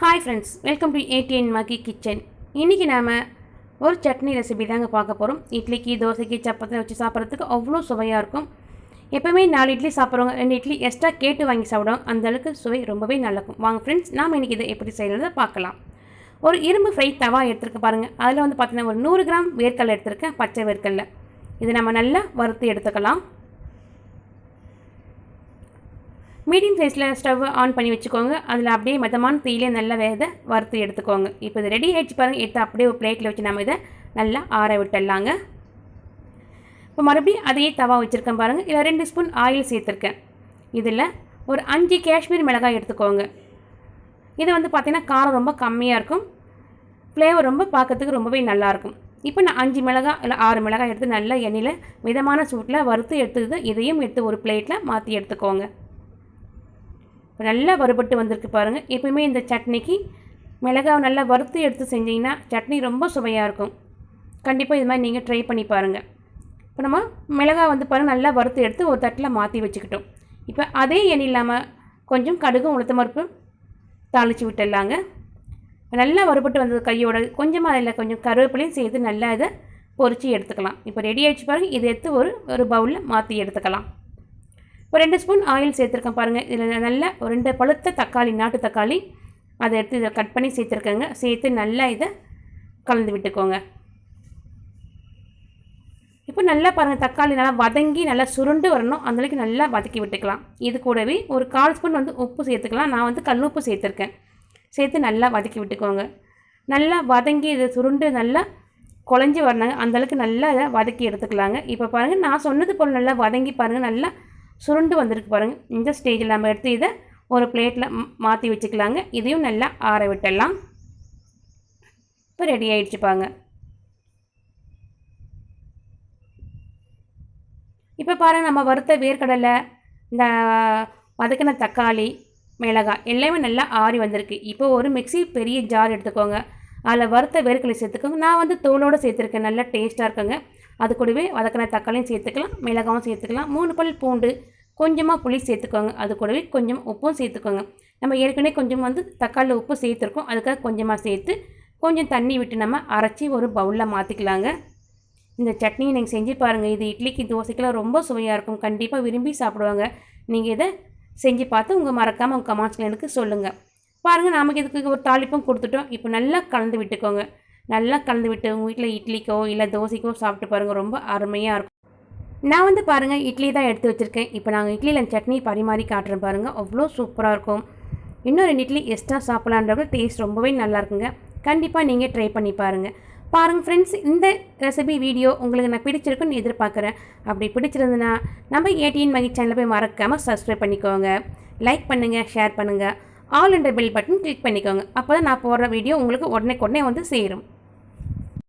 Hi friends welcome to ATN Magi kitchen இன்றைக்கி நாம் ஒரு சட்னி ரெசிபி தாங்க பார்க்க போகிறோம் இட்லிக்கு தோசைக்கு சப்பாத்தி வச்சு சாப்பிட்றதுக்கு அவ்வளோ சுவையாக இருக்கும். எப்போவுமே நாலு இட்லி சாப்பிட்றவங்க ரெண்டு இட்லி எக்ஸ்ட்ரா கேட்டு வாங்கி சாப்பிடுவோம் அந்தளவுக்கு சுவை ரொம்பவே நல்லாயிருக்கும். வாங்க ஃப்ரெண்ட்ஸ் நாம் இன்றைக்கி இதை எப்படி செய்கிறத பார்க்கலாம். ஒரு இரும்பு ஃப்ரை தவா எடுத்துருக்க பாருங்கள் அதில் வந்து பார்த்திங்கன்னா ஒரு நூறு கிராம் வேர்க்கல் எடுத்திருக்கேன் பச்சை வேர்க்கல்ல இது நம்ம நல்லா வறுத்து எடுத்துக்கலாம். மீடியம் சைஸில் ஸ்டவ் ஆன் பண்ணி வச்சுக்கோங்க. அதில் அப்படியே மிதமான தீயிலே நல்லா வேத வறுத்து எடுத்துக்கோங்க. இப்போ இது ரெடி ஆகிடுச்சு பாருங்கள் எடுத்து அப்படியே ஒரு பிளேட்டில் வச்சு நம்ம இதை நல்லா ஆற விட்டுடலாங்க. இப்போ மறுபடியும் அதையே தவா வச்சுருக்கேன் பாருங்கள் இதில் ரெண்டு ஸ்பூன் ஆயில் சேர்த்துருக்கேன். இதில் ஒரு அஞ்சு காஷ்மீர் மிளகாய் எடுத்துக்கோங்க. இது வந்து பார்த்திங்கன்னா காரம் ரொம்ப கம்மியாக இருக்கும். ஃப்ளேவர் ரொம்ப பார்க்கறதுக்கு ரொம்பவே நல்லாயிருக்கும் இப்போ நான் அஞ்சு மிளகாய் இல்லை ஆறு மிளகாய் எடுத்து நல்லா எண்ணெயில் மிதமான சூட்டில் வறுத்து எடுத்துக்கிட்டு இதையும் எடுத்து ஒரு பிளேட்டில் மாற்றி எடுத்துக்கோங்க. இப்போ நல்லா வறுபட்டு வந்திருக்கு பாருங்கள் எப்பயுமே இந்த சட்னிக்கு மிளகாய் நல்லா வறுத்து எடுத்து செஞ்சிங்கன்னா சட்னி ரொம்ப சுவையாக இருக்கும். கண்டிப்பாக இது மாதிரி நீங்கள் ட்ரை பண்ணி பாருங்கள் இப்போ நம்ம மிளகாய் வந்து பாருங்கள் நல்லா வறுத்து எடுத்து ஒரு தட்டில் மாற்றி வச்சுக்கிட்டோம். இப்போ அதே எண்ணெய் இல்லாமல் கொஞ்சம் கடுகும் உளுத்த மறுப்பு தாளித்து விட்டுடலாங்க. நல்லா வறுபட்டு வந்தது கையோட கொஞ்சமாக அதில் கொஞ்சம் கருவேப்பிலையும் சேர்த்து நல்லா இதை பொறிச்சு எடுத்துக்கலாம். இப்போ ரெடி ஆகிடுச்சு பாருங்கள் இதை எடுத்து ஒரு ஒரு பவுலில் மாற்றி எடுத்துக்கலாம். ஒரு ரெண்டு ஸ்பூன் ஆயில் சேர்த்துருக்கேன் பாருங்கள் இதில் நல்லா ஒரு ரெண்டு பழுத்த தக்காளி நாட்டு தக்காளி. அதை எடுத்து இதை கட் பண்ணி சேர்த்துருக்கேங்க. சேர்த்து நல்லா இதை கலந்து விட்டுக்கோங்க. இப்போ நல்லா பாருங்கள் தக்காளி நல்லா வதங்கி நல்லா சுருண்டு வரணும். அந்தளவுக்கு நல்லா வதக்கி விட்டுக்கலாம். இது கூடவே ஒரு கால் ஸ்பூன் வந்து உப்பு சேர்த்துக்கலாம். நான் வந்து கல் உப்பு சேர்த்துருக்கேன். சேர்த்து நல்லா வதக்கி விட்டுக்கோங்க. நல்லா வதங்கி இதை சுருண்டு நல்லா குழஞ்சி வரணுங்க. அந்தளவுக்கு நல்லா இதை வதக்கி எடுத்துக்கலாங்க. இப்போ பாருங்கள் நான் சொன்னது போல் நல்லா வதங்கி பாருங்கள் நல்லா சுருண்டு வந்திருக்கு பாருங்கள் இந்த ஸ்டேஜில் நம்ம எடுத்து இதை ஒரு பிளேட்டில் மாற்றி வச்சுக்கலாங்க. இதையும் நல்லா ஆற விட்டுடலாம். இப்போ ரெடி ஆகிடுச்சு பாங்க இப்போ பாருங்கள் நம்ம வறுத்த வேர்க்கடலை இந்த வதக்கின தக்காளி மிளகாய் எல்லாமே நல்லா ஆறி வந்திருக்கு. இப்போ ஒரு மிக்சி பெரிய ஜார் எடுத்துக்கோங்க. அதில் வறுத்த வேர்க்கடலை சேர்த்துக்கோங்க. நான் வந்து தோலோடு சேர்த்துருக்கேன். நல்லா டேஸ்ட்டாக இருக்குங்க. அது கூடவே வதக்கின தக்காளியும் சேர்த்துக்கலாம் மிளகாவும் சேர்த்துக்கலாம். மூணு பல் பூண்டு கொஞ்சமாக புளி சேர்த்துக்கோங்க. அது கூடவே கொஞ்சம் உப்பும் சேர்த்துக்கோங்க. நம்ம ஏற்கனவே கொஞ்சம் வந்து தக்காளியில் உப்பு சேர்த்துருக்கோம். அதுக்காக கொஞ்சமாக சேர்த்து கொஞ்சம் தண்ணி விட்டு நம்ம அரைச்சி ஒரு பவுலில் மாற்றிக்கலாங்க இந்த சட்னியை நீங்கள் செஞ்சு பாருங்கள் இது இட்லிக்கு தோசைக்கெல்லாம் ரொம்ப சுவையாக இருக்கும். கண்டிப்பாக விரும்பி சாப்பிடுவாங்க. நீங்கள் இதை செஞ்சு பார்த்து உங்கள் மறக்காமல் உங்கள் கமான்ஸில் எனக்கு சொல்லுங்கள் பாருங்கள் நமக்கு இதுக்கு ஒரு தாளிப்பும் கொடுத்துட்டோம். இப்போ நல்லா கலந்து விட்டுக்கோங்க. நல்லா கலந்து விட்டு உங்கள் வீட்டில் இட்லிக்கோ இல்லை தோசைக்கோ சாப்பிட்டு பாருங்கள் ரொம்ப அருமையாக இருக்கும். நான் வந்து பாருங்கள் இட்லி தான் எடுத்து வச்சுருக்கேன். இப்போ நாங்கள் இட்லியில் சட்னி பரிமாறி காட்டுறேன் பாருங்கள் அவ்வளோ சூப்பராக இருக்கும். இன்னும் ரெண்டு இட்லி எக்ஸ்ட்ரா சாப்பிட்லான்றப்ப டேஸ்ட் ரொம்பவே நல்லா இருக்குங்க. கண்டிப்பாக நீங்கள் ட்ரை பண்ணி பாருங்கள் பாருங்கள் ஃப்ரெண்ட்ஸ் இந்த ரெசிபி வீடியோ உங்களுக்கு நான் பிடிச்சிருக்குன்னு எதிர்பார்க்குறேன். அப்படி பிடிச்சிருந்துன்னா நம்ம ஏடிஎன் மகி சேனலில் போய் மறக்காமல் சப்ஸ்கிரைப் பண்ணிக்கோங்க. லைக் பண்ணுங்கள் ஷேர் பண்ணுங்கள் ஆல் என்ற பெல் பட்டன் கிளிக் பண்ணிக்கோங்க. அப்போ தான் நான் போடுற வீடியோ உங்களுக்கு உடனே உடனே வந்து சேரும்.